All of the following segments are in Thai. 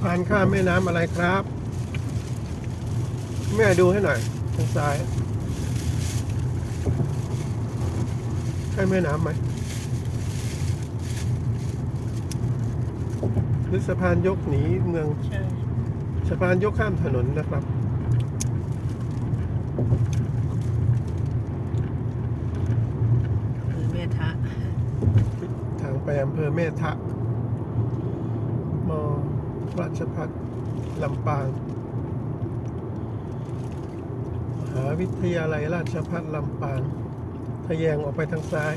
พานข้ามแม่น้ำอะไรครับ แม่ดูให้หน่อยทางซ้ายใช่แม่น้ำไหมหรือสะพานยกหนีเมืองใช่สะพานยกข้ามถนนนะครับคือเมทะ ทางไปอำเภอแม่ทะม ราชพัฒลำปาง มหาวิทยาลัยราชพัฒลำปาง ทะแยงออกไปทางซ้าย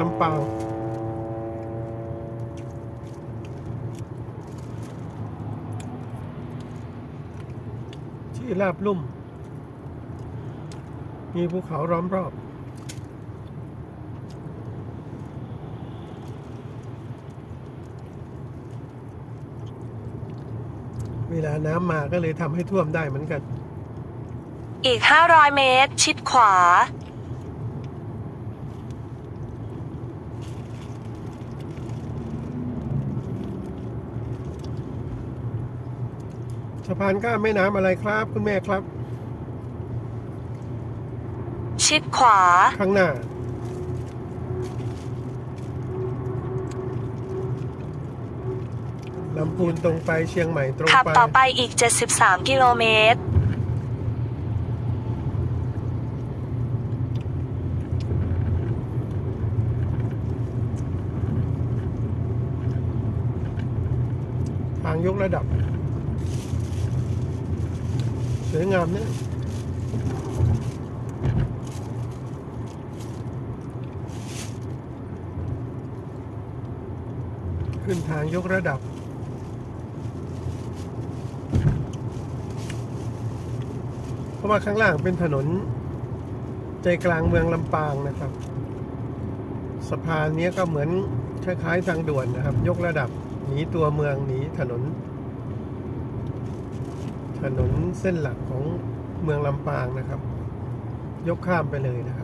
ลำปางที่ราบลุ่ม มีภูเขาล้อมรอบ เวลาน้ำมาก็เลยทำให้ท่วมได้เหมือนกัน อีก 500 เมตร ชิดขวา สะพานข้ามแม่น้ำอะไรครับ คุณแม่ครับ ชิดขวา ข้างหน้า ลำพูนตรงไปเชียงใหม่ตรงขับไป ต่อไปอีก 73 กิโลเมตร ทางยกระดับส วยงามเนี่ยขึ้นทางยกระดับ เพราะว่าข้างล่างเป็นถนน ใจกลางเมืองลำปางนะครับ สะพานนี้ก็เหมือนคล้ายๆทางด่วนนะครับ ยกระดับหนีตัวเมืองหนีถนน ถนนเส้นหลักของเมืองลำปางนะครับ ยกข้ามไปเลยนะครับ